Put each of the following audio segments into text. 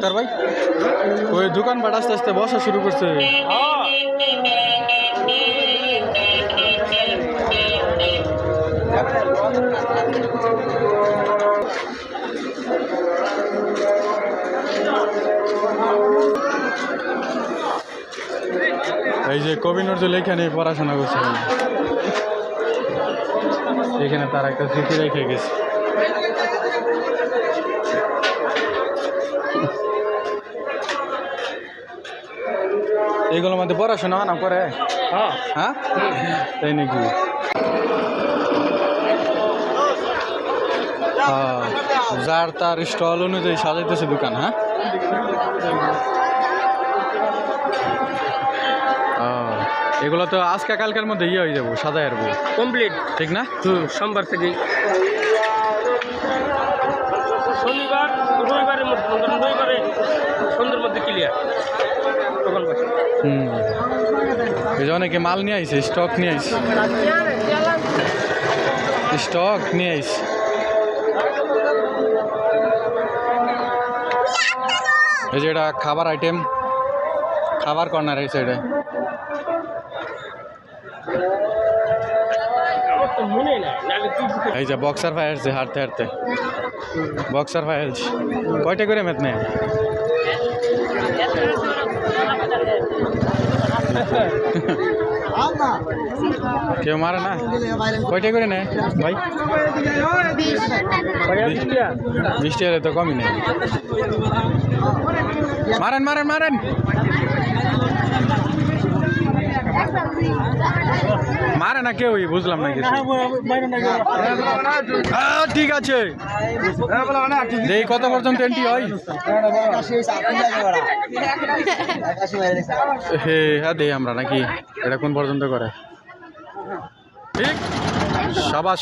তার ভাই ওই দোকান পাট আস্তে আস্তে বসা শুরু করছে এই যে কবি নজরুল এখানে পড়াশোনা করছে এখানে তার একটা স্মৃতি রেখে গেছে এগুলোর মধ্যে পড়াশোনা না করে হ্যাঁ। হ্যাঁ? তাই নাকি? যার তার স্টল অনুযায়ী সাজাইতেছে দোকান হ্যাঁ? এগুলো তো আজকে কালকের মধ্যে ইয়ে হয়ে যাব সাজাই আসব কমপ্লিট ঠিক না? সোমবার থেকে হুম। এই যে অনেকে মাল নিয়ে আইছে স্টক নিয়ে আইছে। স্টক নিয়ে আইছে। এই যে এটা খাবার আইটেম খাবার কর্নার এই সাইডে এই যে বক্সার ফায়ারছে হাঁটতে হাঁটতে বক্সার ফায়ার্স কয়টা করে মেত কেউ মারে না? কয়টা করে নেয়? ভাই? বৃষ্টি হলে তো কমই নেই মারেন মারেন মারেন। মারে না কেউই বুঝলাম না কিছু। ঠিক আছে। দেখি কত পর্যন্ত এন্ট্রি হয়? হ্যাঁ দেই আমরা নাকি। এটা কোন পর্যন্ত করে? ঠিক? সাবাস।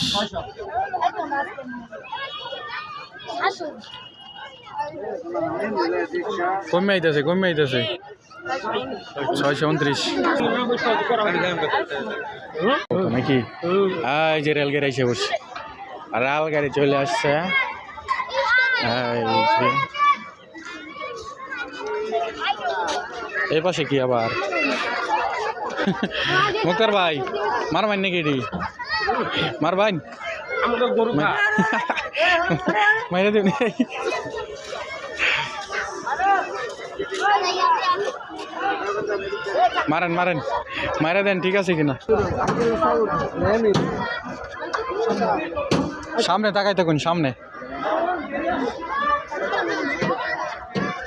কমে আইতেছে কমে আইতেছে। ছয়শো উনত্রিশ নাকি হ্যাঁ এই যে রেলগাড়ি এসে বসছে আর রেল গাড়ি চলে আসছে এই এই পাশে কি আবার মুক্তার ভাই মার মাইন নাকি এটি মার ভাই আমরা গরু খা মাইরে দিন মারেন মারেন। মারা দেন ঠিক আছে কিনা? সামনে তাকাই থাকুন সামনে।